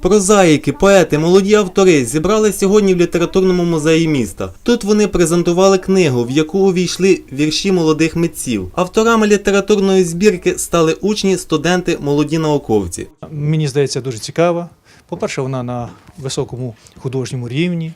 Прозаїки, поети, молоді автори зібрали сьогодні в літературному музеї міста. Тут вони презентували книгу, в яку увійшли вірші молодих митців. Авторами літературної збірки стали учні, студенти, молоді науковці. Мені здається, дуже цікава. По-перше, вона на високому художньому рівні.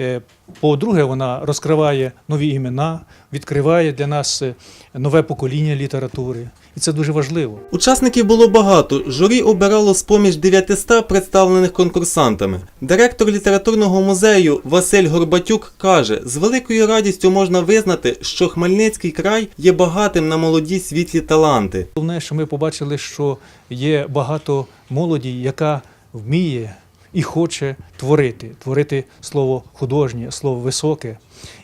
Е, По-друге, вона розкриває нові імена, відкриває для нас е, нове покоління літератури. І це дуже важливо. Учасників було багато. Журі обирало з поміж 900 представлених конкурсантами. Директор літературного музею Василь Горбатюк каже: з великою радістю можна визнати, що Хмельницький край є багатим на молоді світлі таланти. Головне, що ми побачили, що є багато молоді, яка вміє і хоче творити, творити слово художнє, слово високе.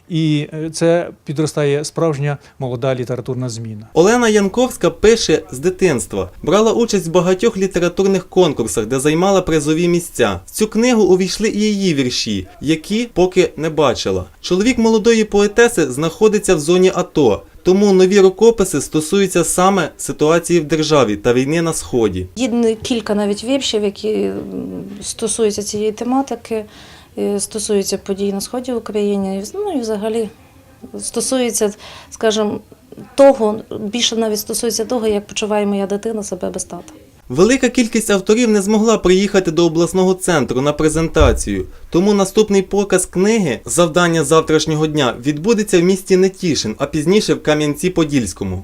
І е, це підростає справжня молода літературна зміна. Олена Янковська пише з дитинства, брала участь в багатьох літературних конкурсах, де займала призові місця. В цю книгу увійшли і її вірші, які поки не бачила. Чоловік молодої поетеси знаходиться в зоні АТО. Тому нові рукописи стосуються саме ситуації в державі та війни на сході. Є кілька навіть віршів, які стосуються цієї тематики, стосуються подій на сході України, ну і взагалі стосується, скажімо, того, більше навіть стосується того, як почуває моя дитина себе без тата. Велика кількість авторів не змогла приїхати до обласного центру на презентацію, тому наступний показ книги Завдання завтрашнього дня відбудеться в місті Нетішин, а пізніше в Кам'янці-Подільському.